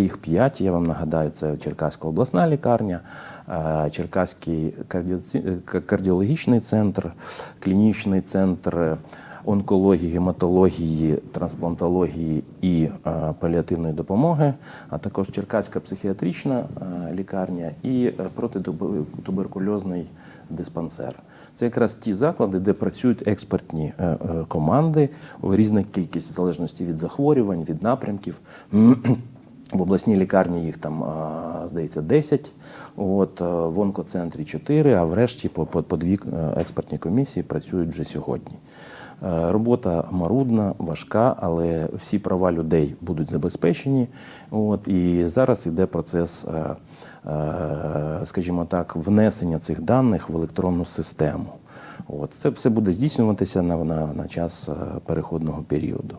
Їх п'ять. Я вам нагадаю, це Черкаська обласна лікарня, е, Черкаський е, кардіологічний центр, клінічний центр онкології, гематології, трансплантології і е, паліативної допомоги, а також Черкаська психіатрична лікарня і протитуберкульозний диспансер. Це якраз ті заклади, де працюють експертні команди, різна кількість в залежності від захворювань, від напрямків. В обласній лікарні їх там, здається, 10, от, е, в онкоцентрі 4, а врешті по, по, по дві е, експертні комісії працюють вже сьогодні. Е, Робота марудна, важка, але всі права людей будуть забезпечені. От, і зараз йде процес, скажімо так, внесення цих даних в електронну систему. От, це все буде здійснюватися на, на, на час переходного періоду.